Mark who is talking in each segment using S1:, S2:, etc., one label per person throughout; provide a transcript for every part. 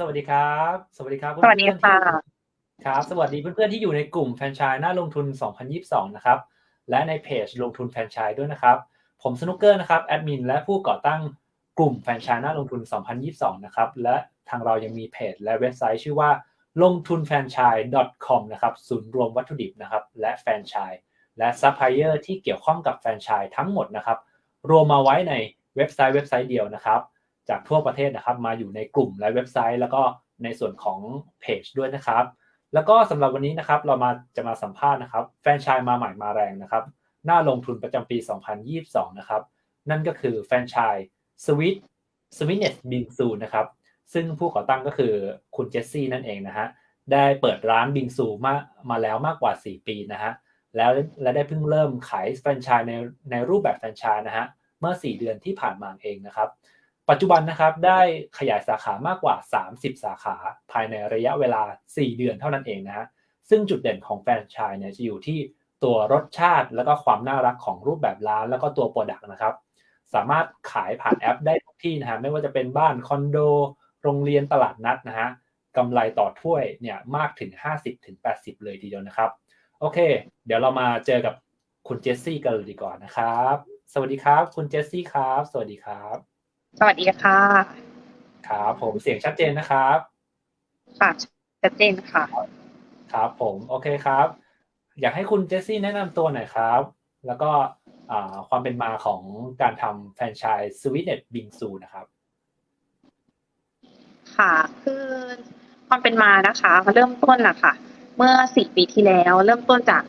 S1: ผมสวัสดีครับ สวัสดีครับ
S2: สวัสดี
S1: เพื่อนๆ
S2: ค่ะ
S1: ที่ครับ สวัสดีเพื่อนๆที่อยู่ในกลุ่มแฟรนไชส์น่าลงทุน 2022 นะครับ และในเพจลงทุนแฟรนไชส์ด้วยนะครับ ผมสนุกเกอร์นะครับแอดมินและผู้ก่อตั้งกลุ่มแฟรนไชส์น่าลงทุน 2022 นะครับ และทางเรายังมีเพจและเว็บไซต์ชื่อว่าลงทุนแฟรนไชส์ .com นะครับศูนย์รวมวัตถุดิบนะครับ และแฟรนไชส์และซัพพลายเออร์ที่เกี่ยวข้องกับแฟรนไชส์ทั้งหมดนะครับ รวมมาไว้ในเว็บไซต์เว็บไซต์เดียวนะครับ จากทั่วประเทศนะครับ มาอยู่ในกลุ่มและเว็บไซต์ แล้วก็ในส่วนของเพจด้วยนะครับ แล้วก็สำหรับวันนี้นะครับ เรามาจะมาสัมภาษณ์นะครับ แฟรนไชส์มาใหม่มาแรงนะครับ หน่าลงทุนประจำปี 2022 นะครับ นั่นก็คือแฟรนไชส์สวิตสวิตเนสบิงซูนะครับ ซึ่งผู้ก่อตั้งก็คือคุณเจสซี่นั่นเองนะฮะได้เปิดร้านบิงซูมามาแล้วมากกว่า 4 ปีนะฮะแล้วและได้เพิ่งเริ่มขายแฟรนไชส์ในในรูปแบบแฟรนไชส์นะฮะเมื่อ 4 เดือนที่ผ่านมาเองนะครับ ปัจจุบันนะครับได้ขยายสาขามากกว่า 30 สาขาภายในระยะเวลา 4 เดือนเท่านั้นเองนะฮะซึ่งจุดเด่นของแฟรนไชส์เนี่ยจะอยู่ที่ตัวรสชาติ แล้วก็ความน่ารักของรูปแบบร้าน แล้วก็ตัวโปรดักต์นะครับ สามารถขายผ่านแอปได้ทุกที่นะฮะไม่ว่าจะเป็นบ้านคอนโด โรงเรียนตลาดนัดนะฮะกำไรต่อถ้วยเนี่ยมากถึง 50-80 เลยทีเดียวนะครับ โอเค เดี๋ยวเรามาเจอกับคุณเจสซี่กันเลยดีกว่านะครับ สวัสดีครับ คุณเจสซี่ครับ สวัสดีครับ
S2: สวัสดีค่ะ
S1: ครับผมเสียงชัดเจนนะครับ
S2: ค่ะ ชัดเจนค่ะ
S1: ครับผมโอเคครับ อยากให้คุณเจสซี่แนะนำตัวหน่อยครับ แล้วก็อ่าความเป็นมาของการทำแฟรนไชส์สวีทเน็ตบิงซูนะครับ
S2: ค่ะคือความเป็นมานะคะเริ่มต้นอะค่ะเมื่อสี่ปีที่แล้ว เริ่มต้นจาก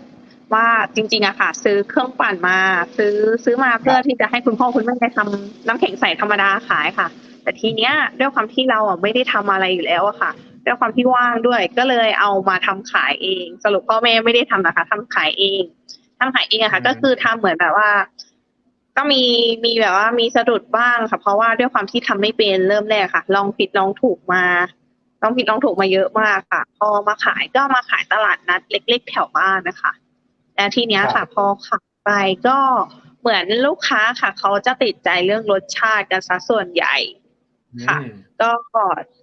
S2: ว่าจริงๆอะค่ะ ซื้อเครื่องปั่นมา ซื้อซื้อมาเพื่อที่จะให้คุณพ่อคุณแม่ได้ทำน้ำแข็งใสธรรมดาขายค่ะ แต่ทีเนี้ยด้วยความที่เราอะไม่ได้ทำอะไรอยู่แล้วอะค่ะด้วยความที่ว่างด้วยก็เลยเอามาทำขายเอง สรุปพ่อแม่ไม่ได้ทำนะคะทำขายเองทำขายเองอะค่ะ
S1: อืม
S2: ก็คือทำเหมือนแบบว่า ก็มีมีแบบว่ามีสะดุดบ้างค่ะ เพราะว่าด้วยความที่ทำไม่เป็นเริ่มแรกค่ะ ลองผิดลองถูกมาลองผิดลองถูกมาเยอะมากค่ะ พอมาขายก็มาขายตลาดนัดเล็ก ๆ แถวบ้านนะคะ แล้วทีเนี้ย
S1: ครั
S2: ค่ะ
S1: บ
S2: พอขายไปก็เหมือนลูกค้าค่ะ เขาจะติดใจเรื่องรสชาติกันซะส่วนใหญ่ค่ะ
S1: อืม
S2: ก็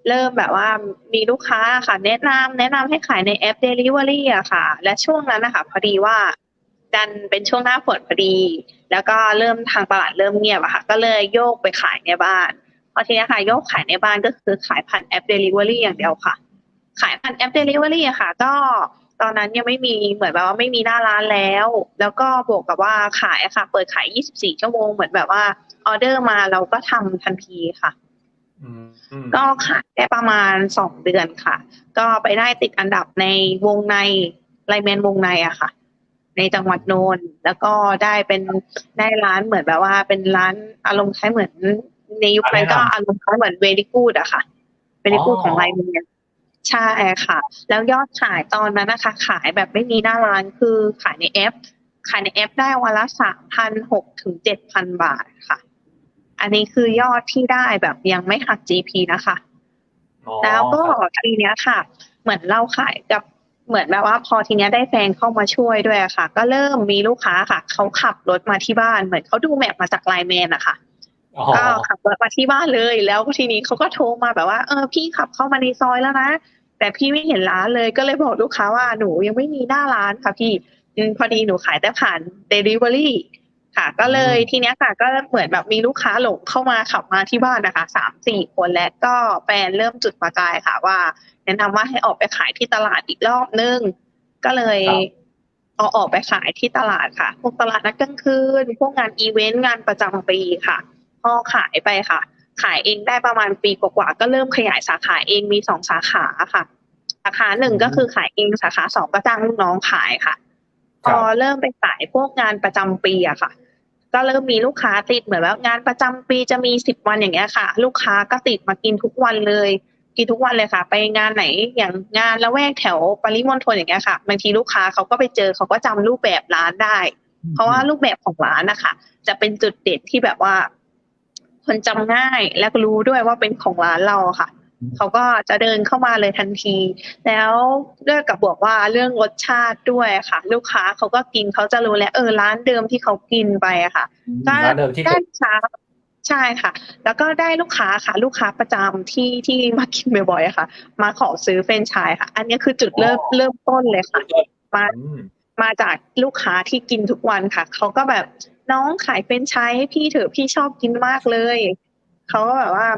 S2: เริ่มแบบว่ามีลูกค้าค่ะ แนะนำแนะนำให้ขายในแอป Delivery อะค่ะ และช่วงนั้นนะคะพอดีว่าดันเป็นช่วงหน้าฝนพอดี แล้วก็เริ่มทางตลาดเริ่มเงียบอะค่ะ ก็เลยโยกไปขายในบ้านพอทีนี้ค่ะโยกขายในบ้านก็คือขายผ่านแอป Delivery อย่างเดียวค่ะ ขายผ่านแอป Delivery อะค่ะ ก็ ตอนนั้นยังไม่มีเหมือนแบบว่าไม่มีหน้าร้านแล้ว แล้วก็บวกกับว่าขายอะค่ะ เปิดขาย 24 ชั่วโมง เหมือนแบบว่าออเดอร์มาเราก็ทำทันทีค่ะ
S1: อืมอืม
S2: ก็ขายได้ประมาณสองเดือนค่ะ ก็ไปได้ติดอันดับในวงในไลแมนวงในอะค่ะ ในจังหวัดโนนแล้วก็ได้เป็นได้ร้านเหมือนแบบว่า เป็นร้านอารมณ์คล้ายเหมือนในยุคนั้นก็อารมณ์คล้ายเหมือนเวดิกูดอะค่ะเวดิกูดของไลแมน ใช่ค่ะ แล้วยอดขายตอนนั้นนะคะ ขายแบบไม่มีหน้าร้านคือขายในแอป ขายในแอปได้วันละสามพันหกถึงเจ็ดพันบาทค่ะ อันนี้คือยอดที่ได้แบบยังไม่หัก GP นะคะ
S1: อ๋อ
S2: แล้วก็
S1: ครับ
S2: ทีเนี้ยค่ะ เหมือนเราขายกับเหมือนแบบว่าพอทีเนี้ยได้แฟนเข้ามาช่วยด้วยอะค่ะ ก็เริ่มมีลูกค้าค่ะเขาขับรถมาที่บ้านเหมือนเขาดูแมพมาจากไลน์แมนอะค่ะ
S1: อ๋อ
S2: ก็ขับรถมาที่บ้านเลย แล้วทีนี้เขาก็โทรมาแบบว่าเออพี่ขับเข้ามาในซอยแล้วนะ แต่พี่ไม่เห็นร้านเลยก็เลยบอกลูกค้าว่าหนูยังไม่มีหน้าร้านค่ะพี่อืมพอดีหนูขายแต่ผ่าน Delivery ค่ะ ก็เลยทีเนี้ยค่ะ ก็เหมือนแบบมีลูกค้าหลงเข้ามาขับมาที่บ้านนะคะสามสี่คนและก็แฟนเริ่มจุดประกายค่ะว่าแนะนำว่าให้ออกไปขายที่ตลาดอีกรอบนึง ก็เลย
S1: ครับ
S2: เอาออกไปขายที่ตลาดค่ะ พวกตลาดนัดกลางคืน พวกงานอีเวนต์งานประจำปีค่ะ พอขายไปค่ะ ขายเองได้ประมาณปีกว่าๆก็เริ่มขยายสาขาเองมีสองสาขาค่ะ สาขาหนึ่ง
S1: อืม
S2: ก็คือขายเองสาขาสองก็จ้างลูกน้องขายค่ะพ
S1: ครับ
S2: อเริ่มไปขายพวกงานประจำปีอะค่ะ ก็เริ่มมีลูกค้าติดเหมือนว่างานประจำปีจะมีสิบวันอย่างเงี้ยค่ะ ลูกค้าก็ติดมากินทุกวันเลย กินทุกวันเลยค่ะ ไปงานไหนอย่างงานละแวกแถวปริมณฑลอย่างเงี้ยค่ะบางทีลูกค้าเขาก็ไปเจอเขาก็จำรูปแบบร้านได้ เพราะว่ารูปแบบของร้านนะคะจะเป็นจุดเด่นที่แบบว่า คนจำง่ายและรู้ด้วยว่าเป็นของร้านเราค่ะ เขาก็จะเดินเข้ามาเลยทันที แล้วด้วยกับบวกว่าเรื่องรสชาติด้วยค่ะ ลูกค้าเขาก็กินเขาจะรู้แล้วเออร้านเดิมที่เขากินไปอะค่ะก็
S1: ร้านเดิมที่
S2: ได้
S1: เคย
S2: ช้าใช่ค่ะ แล้วก็ได้ลูกค้าค่ะ ลูกค้าประจำที่ที่มากินบ่อยๆอะค่ะ มาขอซื้อเฟรนไชส์ค่ะ อันนี้คือจุดเริ่ม
S1: อ๋อ
S2: เริ่มต้นเลยค่ะมา
S1: อืม
S2: มาจากลูกค้าที่กินทุกวันค่ะ เขาก็แบบ น้องขายเฟรนไชส์ให้พี่เถอะพี่ชอบกินมากเลยเขาก็แบบว่า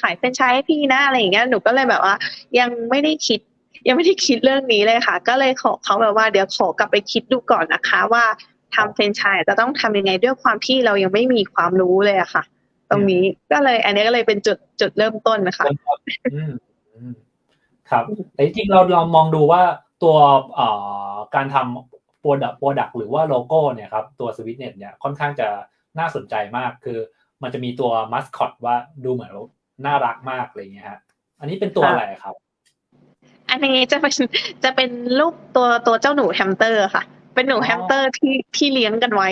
S2: ขายเฟรนไชส์ให้พี่นะอะไรอย่างเงี้ยหนูก็เลยแบบว่า ยังไม่ได้คิด ยังไม่ได้คิดเรื่องนี้เลยค่ะ ก็เลยขอเขาแบบว่าเดี๋ยวขอกลับไปคิดดูก่อนนะคะ ว่าทำเฟรนไชส์จะต้องทำยังไงด้วยความที่เรายังไม่มีความรู้เลยอะค่ะ ตรงนี้ก็เลย อันนี้ก็เลยเป็นจุดจุดเริ่มต้นนะคะ
S1: อืมครับแต่จริงๆเราลองมองดูว่าตัวการทำ โปรดักโปรดักหรือว่าโลโก้เนี่ยครับตัวสวิตเน็ตเนี่ยค่อนข้างจะน่าสนใจมากคือ มันจะมีตัวมัสคอตว่าดูเหมือนว่าน่ารักมากอะไรเงี้ยฮะอันนี้เป็นตัว
S2: ค่ะ
S1: อะไรครับ
S2: อันนี้จะเป็นจะเป็นรูปตัวตัวเจ้าหนูแฮมสเตอร์ค่ะ เป็นหนู
S1: อ๋อ
S2: แฮมสเตอร์ที่ที่เลี้ยงกันไว้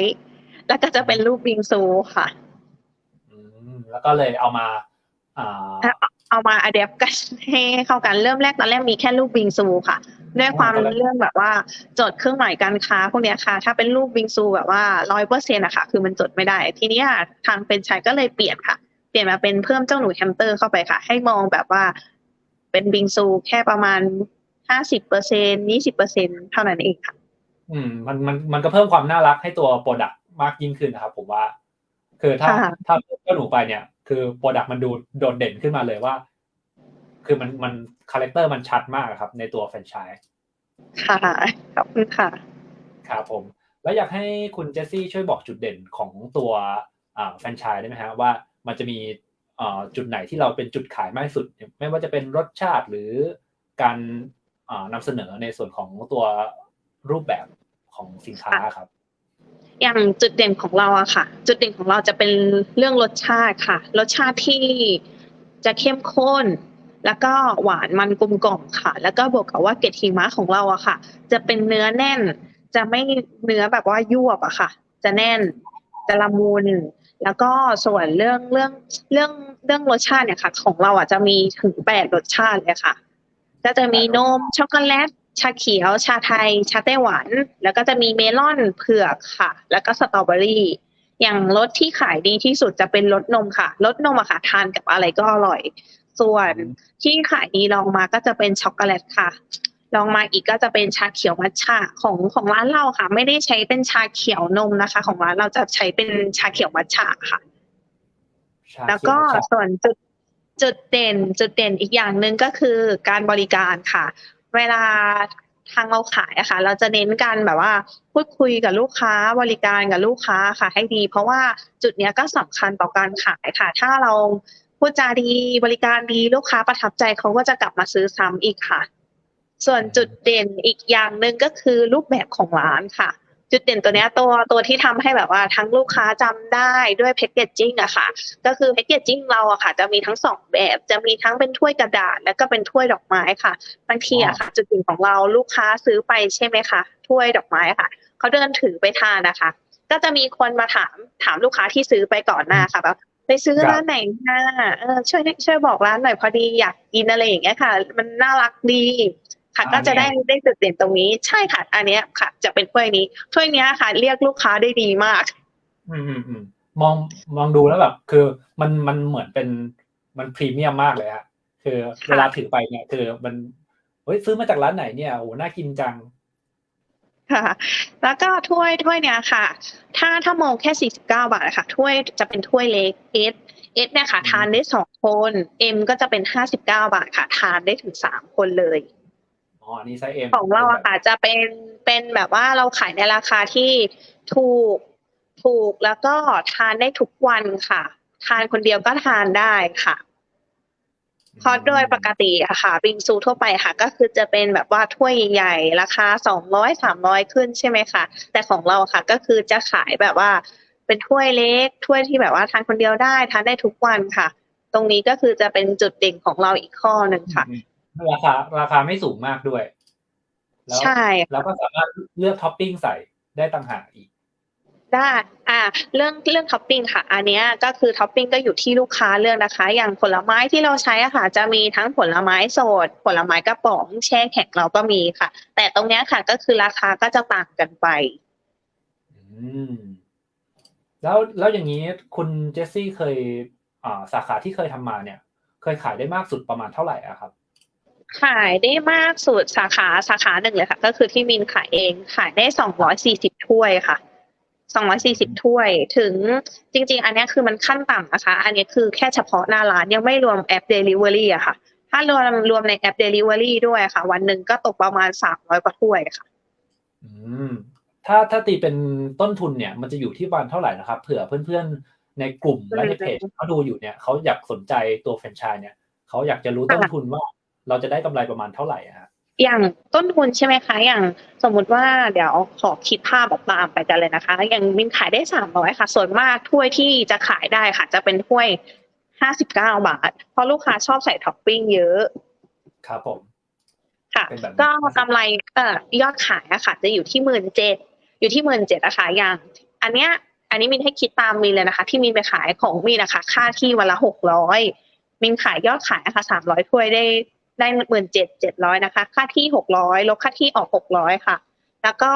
S2: แล้วก็จะเป็นรูปบิงซูค่ะ
S1: อืมแล้วก็เลยเอามาอ่า
S2: อะเอามาอัดแอปกันให้เข้ากันเริ่มแรกตอนแรกมีแค่รูปบิงซูค่ะ ด้วยความ
S1: อ๋อตอนแรก
S2: เรื่องแบบว่าจดเครื่องหมายการค้าพวกเนี้ยค่ะ ถ้าเป็นรูปบิงซูแบบว่าร้อยเปอร์เซ็นต์อะค่ะคือมันจดไม่ได้ ทีเนี้ยทางเป็นชายก็เลยเปลี่ยนค่ะ เปลี่ยนมาเป็นเพิ่มเจ้าหนูแฮมสเตอร์เข้าไปค่ะ ให้มองแบบว่า เป็นบิงซูแค่ประมาณห้าสิบเปอร์เซ็นยี่สิบเปอร์เซ็นเท่านั้นเองค่ะ
S1: อืมมันมันมันก็เพิ่มความน่ารักให้ตัวโปรดักต์มากยิ่งขึ้นนะครับ ผมว่า คือถ้า
S2: ค่ะ
S1: ถ้าเจ้าหนูไปเนี่ย คือโปรดักต์มันดูโดดเด่นขึ้นมาเลยว่า คือมันมันคาแรคเตอร์มันชัดมากครับ ในตัวแฟรนไชส์
S2: ค่ะขอบคุณค่ะ
S1: ครับผม แล้วอยากให้คุณเจสซี่ช่วยบอกจุดเด่นของตัวอ่าแฟรนไชส์ได้ไหมฮะว่ามันจะมีอ่าจุดไหนที่เราเป็นจุดขายมากที่สุด ไม่ว่าจะเป็นรสชาติหรือการอ่านำเสนอในส่วนของตัวรูปแบบของสินค้าครับ
S2: อย่างจุดเด่นของเราอะค่ะ จุดเด่นของเราจะเป็นเรื่องรสชาติค่ะ รสชาติที่จะเข้มข้น แล้วก็หวานมันกลมกล่อมค่ะ แล้วก็บวกกับว่าเกล็ดหิมะของเราอะค่ะ จะเป็นเนื้อแน่น จะไม่เนื้อแบบว่ายวบอะค่ะ จะแน่นจะละมุนแล้วก็ส่วนเรื่องเรื่องเรื่องเรื่องรสชาติเนี่ยค่ะ ของเราอะจะมีถึงแปดรสชาติเลยค่ะ ก็จะมีนมช็อกโกแลตชาเขียว ชาไทย ชาไต้หวัน แล้วก็จะมีเมลอนเผือกค่ะ แล้วก็สตรอเบอรี่ อย่างรสที่ขายดีที่สุดจะเป็นรสนมค่ะรสนมอะค่ะทานกับอะไรก็อร่อย ส่วนที่ขายดีลองมาก็จะเป็นช็อกโกแลตค่ะ ลองมาอีกก็จะเป็นชาเขียวมัทฉะของของร้านเราค่ะ ไม่ได้ใช้เป็นชาเขียวนมนะคะ ของร้านเราจะใช้เป็นชาเขียวมัทฉะค่ะ
S1: ชา
S2: แล้ว
S1: เขี
S2: ก็
S1: ยมัทฉะ
S2: ส่วนจุดจุดเด่นจุดเด่นอีกอย่างหนึ่งก็คือการบริการค่ะ เวลาทางเราขายอะค่ะ เราจะเน้นการแบบว่า พูดคุยกับลูกค้าบริการกับลูกค้าค่ะ ให้ดี เพราะว่าจุดเนี้ยก็สำคัญต่อการขายค่ะ ถ้าเรา พูดจาดีบริการดีลูกค้าประทับใจเขาก็จะกลับมาซื้อซ้ำอีกค่ะ ส่วนจุดเด่นอีกอย่างหนึ่งก็คือรูปแบบของร้านค่ะ จุดเด่นตัวเนี้ยตัวตัวที่ทำให้แบบว่าทั้งลูกค้าจำได้ด้วยแพคเกจจิ้งอะค่ะ ก็คือแพคเกจจิ้งเราอะค่ะ จะมีทั้งสองแบบจะมีทั้งเป็นถ้วยกระดาษ แล้วก็เป็นถ้วยดอกไม้ค่ะบางทีอะค่ะ จุดเด่นของเราลูกค้าซื้อไปใช่ไหมคะถ้วยดอกไม้ค่ะเขาเดินถือไปทานนะคะ ก็จะมีคนมาถามถามลูกค้าที่ซื้อไปก่อนหน้าค่ะแบบ ไปซื้อ
S1: ครับ
S2: ร้านไหนมาเออช่วยช่วยบอกร้านหน่อยพอดีอยากกินอะไรอย่างเงี้ยค่ะ มันน่ารักดีค่ะก็จะได้ได้จุดเด่นตรงนี้ ใช่ค่ะ อันเนี้ยค่ะ จะเป็นถ้วยนี้ถ้วยเนี้ยค่ะ เรียกลูกค้าได้ดีมาก
S1: อืมอืมอืมมองมองดูแล้วแบบ คือมันมันเหมือนเป็นมันพรีเมียมมากเลยฮะคือ
S2: ค่ะ
S1: เวลาถือไปเนี่ย คือมันเฮ้ยซื้อมาจากร้านไหนเนี่ยโอ้โหน่ากินจัง
S2: ค่ะ แล้วก็ถ้วยถ้วยเนี้ยค่ะ ถ้าถ้ามองแค่ 49 บาทอะค่ะ ถ้วยจะเป็นถ้วยเล็ก S S เนี่ยค่ะ
S1: อืม
S2: ทานได้สองคน M ก็จะเป็น 59 บาทค่ะ ทานได้ถึงสามคนเลย
S1: อ๋ออันนี้ไซส์เอ็ม
S2: ของเราอะค่ะจะเป็นเป็นแบบว่าเราขายในราคาที่ถูกถูกแล้วก็ทานได้ทุกวันค่ะ ทานคนเดียวก็ทานได้ค่ะ เพราะโดยปกติอะค่ะ บิงซูทั่วไปค่ะ ก็คือจะเป็นแบบว่าถ้วยใหญ่ๆราคาสองร้อยสามร้อยขึ้นใช่ไหมคะแต่ของเราค่ะก็คือจะขายแบบว่า เป็นถ้วยเล็กถ้วยที่แบบว่าทานคนเดียวได้ทานได้ทุกวันค่ะ ตรงนี้ก็คือจะเป็นจุดเด่นของเราอีกข้อหนึ่งค่ะ
S1: อืมราคาราคาไม่สูงมากด้วยแล้ว
S2: ใช่
S1: แล้วก็สามารถเลือกท็อปปิ้งใส่ได้ต่างหากอีก
S2: ได้อ่าเรื่องเรื่องท็อปปิ้งค่ะ อันเนี้ยก็คือท็อปปิ้งก็อยู่ที่ลูกค้าเลือกนะคะ อย่างผลไม้ที่เราใช้อะค่ะ จะมีทั้งผลไม้สด ผลไม้กระป๋อง แช่แข็งเราก็มีค่ะ แต่ตรงเนี้ยค่ะก็คือราคาก็จะต่างกันไป
S1: อืมแล้วแล้วอย่างนี้คุณเจสซี่เคยอ่าสาขาที่เคยทำมาเนี่ย เคยขายได้มากสุดประมาณเท่าไหร่อะครับ
S2: ขายได้มากสุดสาขาสาขาหนึ่งเลยค่ะ ก็คือที่มินขายเองขายได้สองร้อยสี่สิบถ้วยค่ะ สองร้อยสี่สิบถ้วย ถึงจริง ๆ อันเนี้ยคือมันขั้นต่ำนะคะ อันนี้คือแค่เฉพาะหน้าร้านยังไม่รวมแอป Delivery อะค่ะ ถ้ารวมรวมในแอป Delivery ด้วยค่ะ วันหนึ่งก็ตกประมาณสามร้อยกว่าถ้วยค่ะ
S1: อืม ถ้าถ้าตีเป็นต้นทุนเนี่ย มันจะอยู่ที่ประมาณเท่าไหร่นะครับ เผื่อเพื่อนๆในกลุ่มและในเพจเขาดูอยู่เนี่ยเขาอยากสนใจตัวแฟรนไชส์เนี่ยเขาอยากจะรู้ต้นทุนว่าเราจะได้กำไรประมาณเท่าไหร่อะฮะ
S2: อย่างต้นทุนใช่ไหมคะ อย่างสมมุติว่าเดี๋ยวขอคิดภาพแบบตามไปกันเลยนะคะ อย่างมินขายได้สามร้อยค่ะ ส่วนมากถ้วยที่จะขายได้ค่ะ จะเป็นถ้วยห้าสิบเก้าบาท เพราะลูกค้าชอบใส่ท็อปปิ้งเยอะ
S1: ครับผม
S2: ค่ะ
S1: เป็นแบบนี้
S2: ก็กำไรเอ่อยอดขายอะค่ะ จะอยู่ที่หมื่นเจ็ดอยู่ที่หมื่นเจ็ดอะค่ะอย่าง อันเนี้ย อันนี้มินให้คิดตามมินเลยนะคะ ที่มินไปขายของมินนะคะ ค่าที่วันละหกร้อยมินขายยอดขายอะค่ะสามร้อยถ้วยได้ ได้หมื่นเจ็ดเจ็ดร้อยนะคะ ค่าที่หกร้อยลบค่าที่ออกหกร้อยค่ะ แล้วก็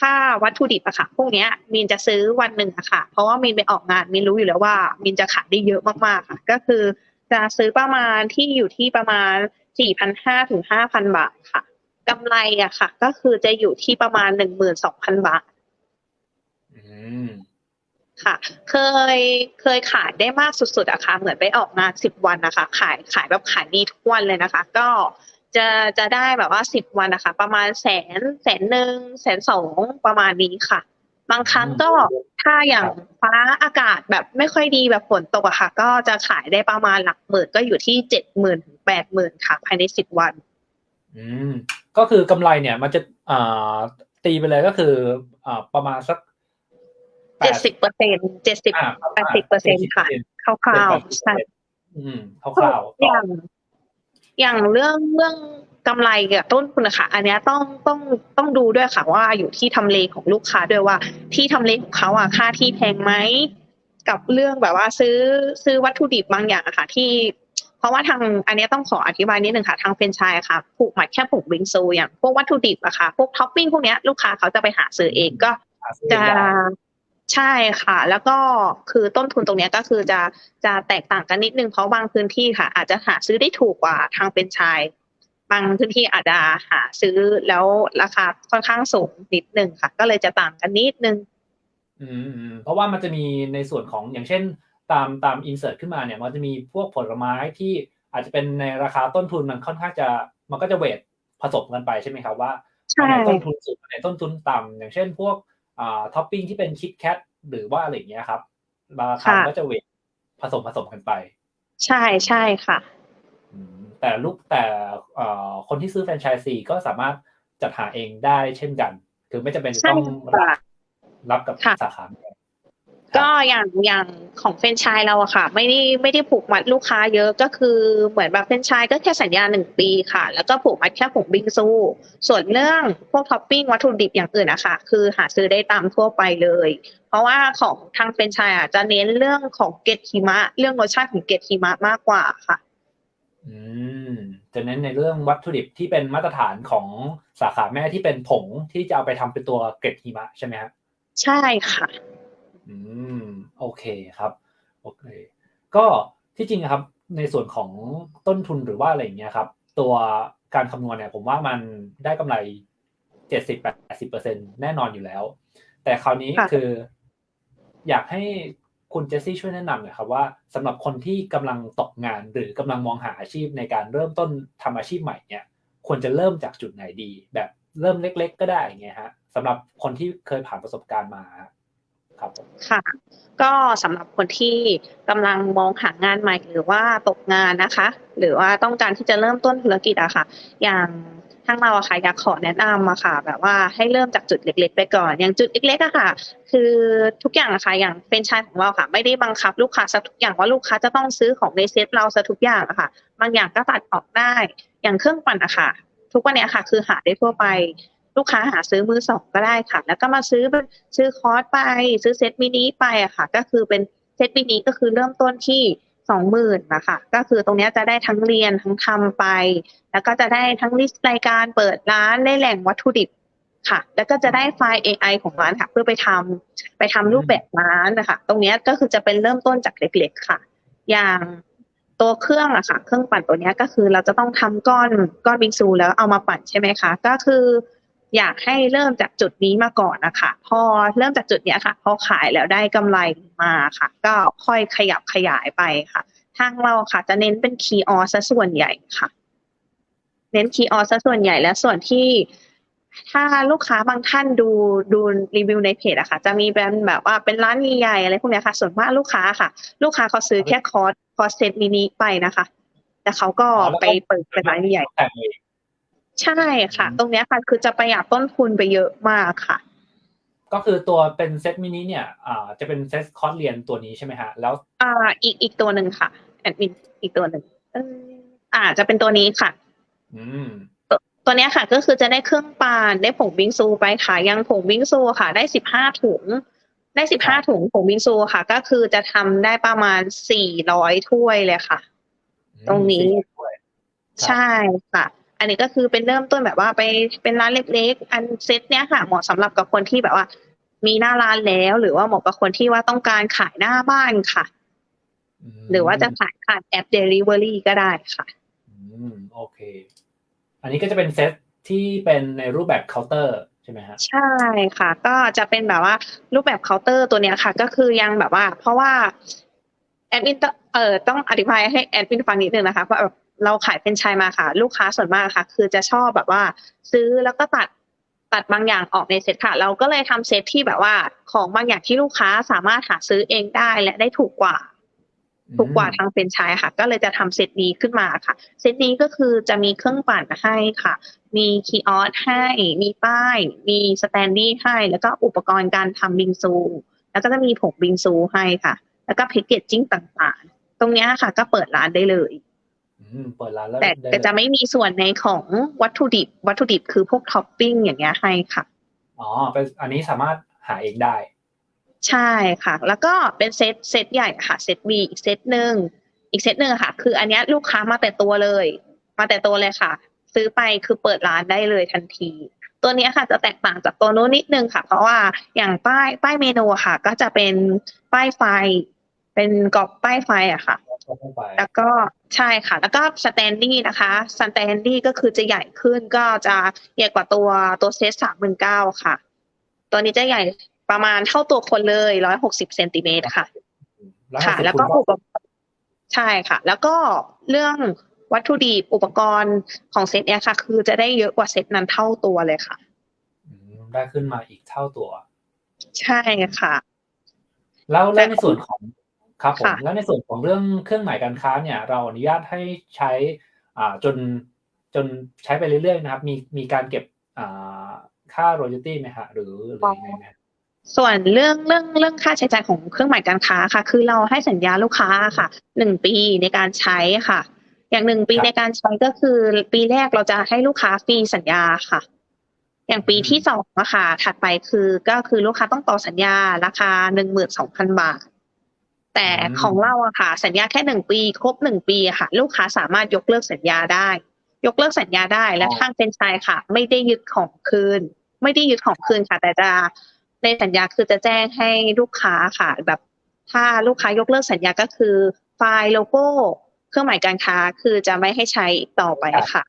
S2: ค่าวัตถุดิบอะค่ะ พวกเนี้ยมินจะซื้อวันหนึ่งอะค่ะ เพราะว่ามินไปออกงานมินรู้อยู่แล้วว่า มินจะขายได้เยอะมากๆค่ะ ก็คือจะซื้อประมาณที่อยู่ที่ประมาณสี่พันห้าถึงห้าพันบาทค่ะกำไรอะค่ะ ก็คือจะอยู่ที่ประมาณหนึ่งหมื่นสองพันบาท
S1: อืม
S2: ค่ะ เคยเคยขายได้มากสุดๆอะค่ะ เหมือนไปออกงานสิบวันนะคะ ขายขายแบบขายดีทุกวันเลยนะคะ ก็จะจะได้แบบว่าสิบวันนะคะ ประมาณแสนแสนหนึ่งแสนสองประมาณนี้ค่ะ บางครั้งก็ถ้าอย่างฟ้าอากาศแบบไม่ค่อยดีแบบฝนตกอะค่ะ ก็จะขายได้ประมาณหลักหมื่นก็อยู่ที่เจ็ดหมื่นถึงแปดหมื่นค่ะ ภายในสิบวัน
S1: อืมก็คือกำไรเนี่ยมันจะอ่าตีไปเลยก็คืออ่าประมาณสัก
S2: เจ็ดสิบเปอร์เซ็นเจ็ดสิบ
S1: อ่า
S2: แปดสิบเปอร์เซ็นต์ค่ะคร่าวๆใช่
S1: อืมคร่าวๆ
S2: อ
S1: ต่อ
S2: ย่างอย่างเรื่องเรื่องกำไรกับต้นทุนนะคะอันเนี้ยต้องต้องต้องดูด้วยค่ะว่าอยู่ที่ทำเลของลูกค้าด้วยว่า ที่ทำเลของเขาอะค่าที่แพงไหมกับเรื่องแบบว่าซื้อซื้อวัตถุดิบบางอย่างอะค่ะ ที่ เพราะว่าทางอันเนี้ยต้องขออธิบายนิดนึงค่ะทางเฟรนไชส์ค่ะผูกมัดแค่ผูกบิงซูอย่างพวกวัตถุดิบอะค่ะ พวกท็อปปิ้งพวกเนี้ยลูกค้าเขาจะไปหาซื้อเองก็
S1: หาซื้อ
S2: จะ
S1: ได้
S2: ใช่ค่ะ แล้วก็คือต้นทุนตรงเนี้ยก็คือจะจะแตกต่างกันนิดนึง เพราะบางพื้นที่ค่ะ อาจจะหาซื้อได้ถูกกว่าทางเป็นไชายบางพื้นที่อาจจะหาซื้อแล้วราคาค่อนข้างสูงนิดนึงค่ะ ก็เลยจะต่างกันนิดนึง
S1: อืมอืมเพราะว่ามันจะมีในส่วนของอย่างเช่น ตามตามอินเสิร์ตขึ้นมาเนี่ยมันจะมีพวกผลไม้ที่อาจจะเป็นในราคาต้นทุนมันค่อนข้างจะมันก็จะเวทผสมกันไปใช่ไหมครับว่า
S2: ใช่
S1: อันไหนต้นทุนสูงอันไหนต้นทุนต่ำอย่างเช่น พวกอ่า ท็อปปิ้งที่เป็นคิดแคทหรือว่าอะไรอย่างเงี้ยครับราคาก็จะเวทผสมผสมกันไป
S2: ใช่ใช่ค่ะ
S1: อืมแต่ลูกแต่เอ่อคนที่ซื้อแฟรนไชส์ซีก็สามารถจัดหาเองได้เช่นกัน คือไม่จำเป็นจะ
S2: ใช่
S1: ต้องรับ
S2: ค่ะ
S1: รับกับ
S2: ค่ะ
S1: สาขาแม่
S2: ก็อย่างอย่างของเฟรนไชส์เราอะค่ะ ไม่ได้ไม่ได้ผูกมัดลูกค้าเยอะก็คือเหมือนแบบเฟรนไชส์ก็แค่สัญญาหนึ่งปีค่ะ แล้วก็ผูกมัดแค่ผงบิงซู ส่วนเรื่องพวกท็อปปิ้งวัตถุดิบอย่างอื่นอะค่ะคือหาซื้อได้ตามทั่วไปเลย เพราะว่าของทางเฟรนไชส์อะจะเน้นเรื่องของเกล็ดหิมะ เรื่องรสชาติของเกล็ดหิมะมากกว่าค่ะ
S1: อืมจะเน้นในเรื่องวัตถุดิบที่เป็นมาตรฐานของสาขาแม่ที่เป็นผงที่จะเอาไปทำเป็นตัวเกล็ดหิมะใช่ไหมฮะ
S2: ใช่ค่ะ
S1: อืมโอเคครับโอเค ก็ที่จริงอะครับ ในส่วนของต้นทุนหรือว่าอะไรอย่างเงี้ยครับ ตัวการคำนวณเนี่ย ผมว่ามันได้กำไรเจ็ดสิบแปดสิบเปอร์เซ็นแน่นอนอยู่แล้ว แต่คราวนี้
S2: ค่ะ
S1: คือ อยากให้คุณเจสซี่ช่วยแนะนำหน่อยครับว่าสำหรับคนที่กำลังตกงานหรือกำลังมองหาอาชีพในการเริ่มต้นทำอาชีพใหม่เนี่ย ควรจะเริ่มจากจุดไหนดี แบบเริ่มเล็ก ๆ ก็ได้อย่างเงี้ยฮะสำหรับคนที่เคยผ่านประสบการณ์มา ครับ
S2: ค่ะ ก็สำหรับคนที่กำลังมองหางานใหม่หรือว่าตกงานนะคะ หรือว่าต้องการที่จะเริ่มต้นธุรกิจอะค่ะ อย่างทางเราอะค่ะอยากขอแนะนำอะค่ะ แบบว่าให้เริ่มจากจุดเล็ก ๆ ไปก่อน อย่างจุดเล็กๆอะค่ะ คือทุกอย่างอะค่ะอย่างเป็นชายของเราค่ะ ไม่ได้บังคับลูกค้าสักทุกอย่างว่าลูกค้าจะต้องซื้อของในเซ็ตเราสักทุกอย่างอะค่ะ บางอย่างก็ตัดออกได้ อย่างเครื่องปั่นอะค่ะ ทุกวันนี้ค่ะ คือหาได้ทั่วไป ลูกค้าหาซื้อมือสองก็ได้ค่ะ แล้วก็มาซื้อซื้อคอร์สไป ซื้อเซตมินิไปอะค่ะ ก็คือเป็นเซตมินิก็คือเริ่มต้นที่สองหมื่นนะคะก็คือตรงนี้จะได้ทั้งเรียนทั้งทำไป แล้วก็จะได้ทั้งลิสต์รายการเปิดร้านได้แหล่งวัตถุดิบค่ะ แล้วก็จะได้ไฟล์ AI ของร้านค่ะ เพื่อไปทำไปทำรูปแบบร้านนะคะตรงนี้ก็คือจะเป็นเริ่มต้นจากเล็กๆค่ะ อย่างตัวเครื่องอะค่ะ เครื่องปั่นตัวนี้ก็คือเราจะต้องทำก้อนก้อนบิงซูแล้วเอามาปั่นใช่ไหมคะ ก็คือ อยากให้เริ่มจากจุดนี้มาก่อนนะคะพอเริ่มจากจุดเนี้ยค่ะ พอขายแล้วได้กำไรมาค่ะ ก็ค่อยขยับขยายไปค่ะ ทางเราค่ะ จะเน้นเป็นคีย์ออซะส่วนใหญ่ค่ะ เน้นคีย์ออซะส่วนใหญ่และส่วนที่ถ้าลูกค้าบางท่านดูดูรีวิวในเพจอะค่ะ จะมีเป็นแบบว่าเป็นร้านใหญ่ๆอะไรพวกเนี้ยค่ะ ส่วนมากลูกค้าค่ะ ลูกค้าเขาซื้อแค่คอร์สคอร์สเซตมินิไปนะคะ แต่เขาก็ไปเปิดเป็นร้านใหญ่
S1: แต่งเอง
S2: ใช่ค่ะ
S1: อืม
S2: ตรงเนี้ยค่ะ คือจะประหยัดต้นทุนไปเยอะมากค่ะ
S1: ก็คือตัวเป็นเซตมินิเนี่ยอ่าจะเป็นเซตคอร์สเรียนตัวนี้ใช่ไหมฮะ แล้ว
S2: อ่า อีกอีกตัวหนึ่งค่ะแอดมินอีกตัวหนึ่งเอออ่า จะเป็นตัวนี้ค่ะ
S1: อืม
S2: ตัวเนี้ยค่ะ ก็คือจะได้เครื่องปานได้ผงบิงซูไปค่ะ ยังผงบิงซูค่ะ ได้สิบห้าถุง ได้สิบห้าถุงผงบิงซูค่ะ ก็คือจะทำได้ประมาณสี่ร้อยถ้วยเลยค่ะ ตรงนี้
S1: สี่ถ้วยครับ
S2: ใช่ค่ะ อันนี้ก็คือเป็นเริ่มต้นแบบว่าไปเป็นร้านเล็กๆ อันเซตเนี้ยค่ะเหมาะสำหรับกับคนที่แบบว่า มีหน้าร้านแล้ว หรือว่าเหมาะกับคนที่ว่าต้องการขายหน้าบ้านค่ะ
S1: ม
S2: หรือว่าจะขายผ่านแอป Delivery ก็ได้ค่ะ
S1: อืมโอเค อันนี้ก็จะเป็นเซตที่เป็นในรูปแบบเคาน์เตอร์ใช่ไหมฮะ
S2: ใช่ค่ะ ก็จะเป็นแบบว่ารูปแบบเคาน์เตอร์ตัวเนี้ยค่ะ ก็คือยังแบบว่า เพราะว่าแอดมินต้องเอ่อต้องอธิบายให้แอดมินฟังนิดนึงนะคะเพราะแบบ เราขายเป็นไชายมาค่ะ ลูกค้าส่วนมากค่ะ คือจะชอบแบบว่า ซื้อแล้วก็ตัดตัดบางอย่างออกในเซ็ตค่ะ เราก็เลยทำเซ็ตที่แบบว่า ของบางอย่างที่ลูกค้าสามารถหาซื้อเองได้และได้ถูกกว่า ถูกกว่าทางเป็นไชายค่ะ ก็เลยจะทำเซตนี้ขึ้นมาค่ะ เซตนี้ก็คือจะมีเครื่องปั่นให้ค่ะ มีคีย์ออสให้ มีป้าย มีสแตนดี้ให้ แล้วก็อุปกรณ์การทำบิงซู แล้วก็จะมีผงบิงซูให้ค่ะ แล้วก็แพคเกจจิ้งต่างๆ ตรงเนี้ยค่ะ ก็เปิดร้านได้เลย
S1: อืม เปิดร้านแล้ว
S2: แต่
S1: ได้
S2: แต่จะไม่มีส่วนในของวัตถุดิบ วัตถุดิบคือพวกท็อปปิ้งอย่างเงี้ยให้ค่ะ
S1: อ๋อเป็นอันนี้สามารถหาเองได้
S2: ใช่ค่ะ แล้วก็เป็นเซตเซตใหญ่ค่ะเซต B อีกเซตหนึ่งอีกเซตหนึ่งค่ะ คืออันเนี้ยลูกค้ามาแต่ตัวเลย มาแต่ตัวเลยค่ะ ซื้อไปคือเปิดร้านได้เลยทันที ตัวเนี้ยค่ะจะแตกต่างจากตัวนู้นนิดนึงค่ะ เพราะว่าอย่างป้ายป้ายเมนูอะค่ะ ก็จะเป็นป้ายไฟ เป็นกรอบป้ายไฟอะค่ะ
S1: เข้าไป
S2: แล้วก็ใช่ค่ะ แล้วก็สแตนดี้นะคะสแตนดี้ก็คือจะใหญ่ขึ้นก็จะใหญ่กว่าตัวตัวเซตสามหมื่นเก้าค่ะ ตัวนี้จะใหญ่ประมาณเท่าตัวคนเลยร้อยหกสิบเซนติเมตรค่ะ
S1: แล้ว
S2: ค่ะ
S1: ให้
S2: แล้วก็
S1: คุณ
S2: อุปกรณ์ใช่ค่ะ แล้วก็เรื่องวัตถุดิบอุปกรณ์ของเซตเนี้ยค่ะ คือจะได้เยอะกว่าเซตนั้นเท่าตัวเลยค่ะ
S1: อืมได้ขึ้นมาอีกเท่าตัว
S2: ใช่ค่ะ
S1: แล้วแล้วในส่วนของ ครับผม
S2: ค่ะ
S1: แล้วในส่วนของเรื่องเครื่องหมายการค้าเนี่ยเราอนุญาตให้ใช้อ่าจนจนใช้ไปเรื่อยๆนะครับ มีมีการเก็บอ่าค่า royalty ไหมฮะหรือหรือยังไงไหม
S2: ส่วนเรื่องเรื่องเรื่องค่าใช้จ่ายของเครื่องหมายการค้าค่ะ คือเราให้สัญญาลูกค้าค่ะหนึ่งปีในการใช้ค่ะ อย่างหนึ่งปี
S1: ครับ
S2: ในการใช้ก็คือ ปีแรกเราจะให้ลูกค้าฟรีสัญญาค่ะ อย่างปี
S1: อืม
S2: ที่สองอะค่ะ ถัดไปคือก็คือลูกค้าต้องต่อสัญญาราคาหนึ่งหมื่นสองพันบาท แต่ของเราอะค่ะ สัญญาแค่หนึ่งปี ครบหนึ่งปีอะค่ะ ลูกค้าสามารถยกเลิกสัญญาได้ ยกเลิกสัญญาได้และทางเป็นไชายค่ะ ไม่ได้ยึดของคืน ไม่ได้ยึดของคืนค่ะ แต่จะในสัญญาคือจะแจ้งให้ลูกค้าค่ะ แบบถ้าลูกค้ายกเลิกสัญญาก็คือ ไฟล์โลโก้ เครื่องหมายการค้าคือจะไม่ให้ใช้อีกต่อไปค่ะ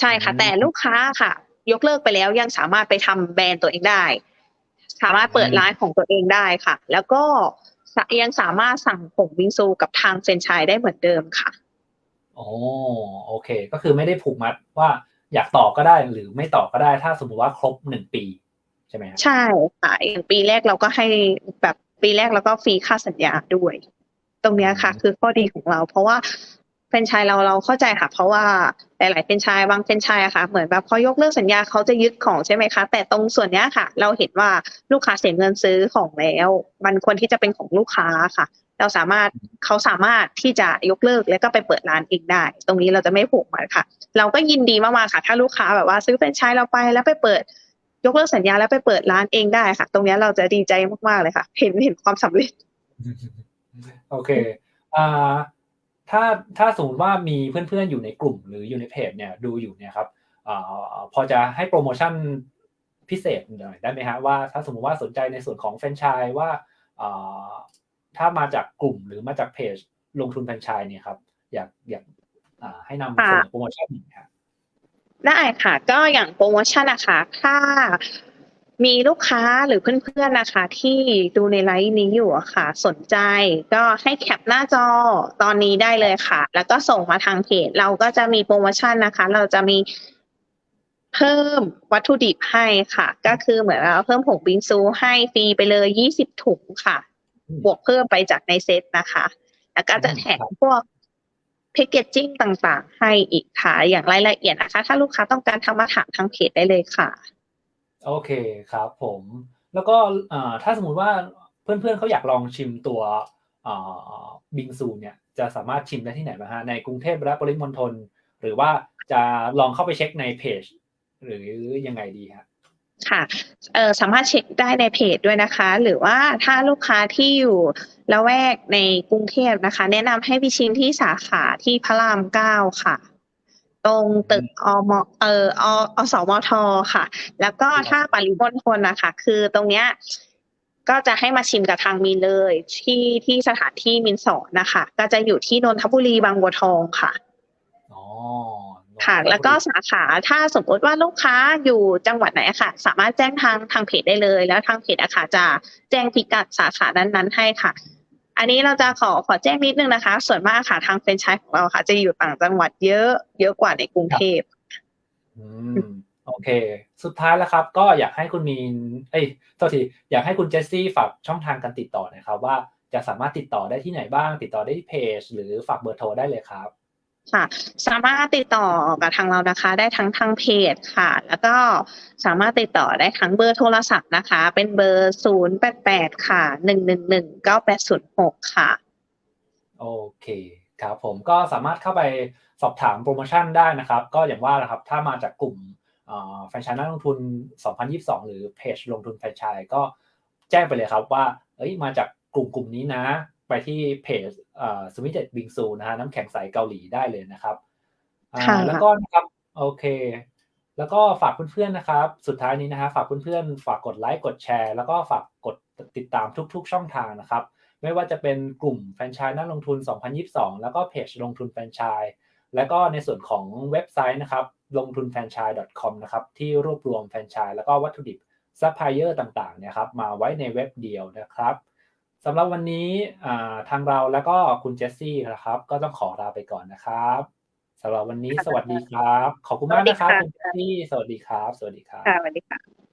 S2: ใช่ค่ะ
S1: อืม
S2: แต่ลูกค้าค่ะ ยกเลิกไปแล้วยังสามารถไปทำแบรนด์ตัวเองได้ สามารถเปิด
S1: อืม
S2: ร้านของตัวเองได้ค่ะ แล้วก็ ยังสามารถสั่งผงวิงซูกับทางเฟรนไชส์ได้เหมือนเดิมค่ะ
S1: โอ้โอเค ก็คือไม่ได้ผูกมัดว่าอยากต่อก็ได้หรือไม่ต่อก็ได้ ถ้าสมมติว่าครบหนึ่งปี ใช่ไหมครับ
S2: ใช่ค่ะอย่างปีแรกเราก็ให้แบบปีแรกเราก็ฟรีค่าสัญญาด้วย ตรงเนี้ยค่ะ คือข้อดีของเรา เพราะว่าเฟรนชายเราเราเข้าใจค่ะ เพราะว่าหลายๆเฟรนชายบางเฟรนชายอะค่ะ เหมือนแบบพอยกเลิกสัญญาเขาจะยึดของใช่ไหมคะ แต่ตรงส่วนเนี้ยค่ะ เราเห็นว่าลูกค้าเสียเงินซื้อของแล้ว มันควรที่จะเป็นของลูกค้าค่ะ เราสามารถเขาสามารถที่จะยกเลิกแล้วก็ไปเปิดร้านเองได้ ตรงนี้เราจะไม่ผูกมัดค่ะ เราก็ยินดีมากๆค่ะ ถ้าลูกค้าแบบว่าซื้อแฟรนไชส์เราไปแล้วไปเปิดยกเลิกสัญญาแล้วไปเปิดร้านเองได้ค่ะ ตรงนี้เราจะดีใจมากๆเลยค่ะ เห็นเห็นความสำเร็จ
S1: โอเคอ่า ถ้าถ้าสมมติว่ามีเพื่อนๆอยู่ในกลุ่มหรืออยู่ในเพจเนี่ยดูอยู่เนี่ยครับอ่าพอจะให้โปรโมชั่นพิเศษหน่อยได้ไหมฮะว่าถ้าสมมติว่าสนใจในส่วนของแฟรนไชส์ว่าอ่าถ้ามาจากกลุ่มหรือมาจากเพจลงทุนแฟรนไชส์เนี่ยครับ อยากอยากอ่าให้นำเสนอโปรโมชั่นหน่อยครับ
S2: ได้ค่ะ ก็อย่างโปรโมชั่นนะคะถ้า มีลูกค้าหรือเพื่อนๆนะคะที่ดูในไลฟ์นี้อยู่อะค่ะ สนใจก็ให้แคปหน้าจอตอนนี้ได้เลยค่ะ แล้วก็ส่งมาทางเพจเราก็จะมีโปรโมชั่นนะคะ เราจะมีเพิ่มวัตถุดิบให้ค่ะ ก็คือเหมือนเราเพิ่มผงบิงซูให้ฟรีไปเลยยี่สิบถุงค่ะ บวกเพิ่มไปจากในเซตนะคะ แล้วก็จะแถมพวกแพคเกจจิ้งต่างๆ ให้อีกค่ะ อย่างรายละเอียดนะคะ ถ้าลูกค้าต้องการทำมาถามทางเพจได้เลยค่ะ
S1: โอเคครับผม แล้วก็ถ้าสมมุติว่าเพื่อนๆเขาอยากลองชิมตัวบิงซูเนี่ยจะสามารถชิมได้ที่ไหนบ้างฮะในกรุงเทพและปริมณฑลหรือว่าจะลองเข้าไปเช็คในเพจ หรือยังไงดีฮะ
S2: ค่ะเออสามารถเช็คได้ในเพจด้วยนะคะ หรือว่าถ้าลูกค้าที่อยู่ละแวกในกรุงเทพนะคะ แนะนำให้ไปชิมที่สาขาที่พระรามเก้าค่ะ ตรงตึกอมเออออสมทค่ะ แล้วก็ถ้าปริมณฑลนะคะคือตรงเนี้ยก็จะให้มาชิมกับทางมีนเลยที่ที่สถานที่มินสอนนะคะ ก็จะอยู่ที่นนทบุรีบางบัวทองค่ะ
S1: อ๋อ
S2: ค่ะ แล้วก็สาขาถ้าสมมติว่าลูกค้าอยู่จังหวัดไหนอะค่ะ สามารถแจ้งทางทางเพจได้เลย แล้วทางเพจอะค่ะจะแจ้งพิกัดสาขานั้นๆให้ค่ะ อันนี้เราจะขอขอแจ้งนิดนึงนะคะ ส่วนมากค่ะทางแฟรนไชส์ของเราค่ะ จะอยู่ต่างจังหวัดเยอะเยอะกว่าในกรุงเทพ
S1: โอเค สุดท้ายแล้วครับ ก็อยากให้คุณมีนเอ้ยโทษทีอยากให้คุณเจสซี่ฝากช่องทางการติดต่อนะครับ ว่าจะสามารถติดต่อได้ที่ไหนบ้าง ติดต่อได้ที่เพจ หรือฝากเบอร์โทรได้เลยครับ
S2: ค่ะ สามารถติดต่อกับทางเรานะคะ ได้ทั้งทางเพจค่ะ แล้วก็สามารถติดต่อได้ทั้งเบอร์โทรศัพท์นะคะ เป็นเบอร์ศูนย์แปดแปดค่ะหนึ่งหนึ่งหนึ่งเก้าแปดศูนย์หกค่ะ
S1: โอเคครับผมก็สามารถเข้าไปสอบถามโปรโมชั่นได้นะครับ ก็อย่างว่านะครับถ้ามาจากกลุ่มแฟรนไชส์นักลงทุน 2022 หรือเพจลงทุนแฟรนไชส์ก็แจ้งไปเลยครับว่าเอ้ยมาจากกลุ่มกลุ่มนี้นะ ที่เพจสมิเต็ดบิงซูนะฮะน้ำแข็งใสเกาหลีได้เลยนะครับอ่า
S2: ค่ะ
S1: แล้วก็นะครับโอเค แล้วก็ฝากเพื่อนๆนะครับ สุดท้ายนี้นะฮะฝากเพื่อนๆฝากกดไลค์กดแชร์ แล้วก็ฝากกดติดตามทุก ๆ ช่องทางนะครับ ไม่ว่าจะเป็นกลุ่มแฟรนไชส์นักลงทุน 2022 แล้วก็เพจลงทุนแฟรนไชส์แล้วก็ในส่วนของเว็บไซต์นะครับลงทุนแฟรนไชส์ .com นะครับที่รวบรวมแฟรนไชส์แล้วก็วัตถุดิบซัพพลายเออร์ต่างๆเนี่ยครับมาไว้ในเว็บเดียวนะครับ สำหรับวันนี้อ่าทางเราแล้วก็คุณเจสซี่นะครับ ก็ต้องขอลาไปก่อนนะครับสำหรับวันนี้สวัสดีครับ ขอบคุณมากนะครับ
S2: สวัส
S1: คุ
S2: ดี
S1: ณ
S2: ค่ะ
S1: เจสซี่สวัสดีครับ สวัสดีครับ
S2: ค่ะสวัสดีค่ะ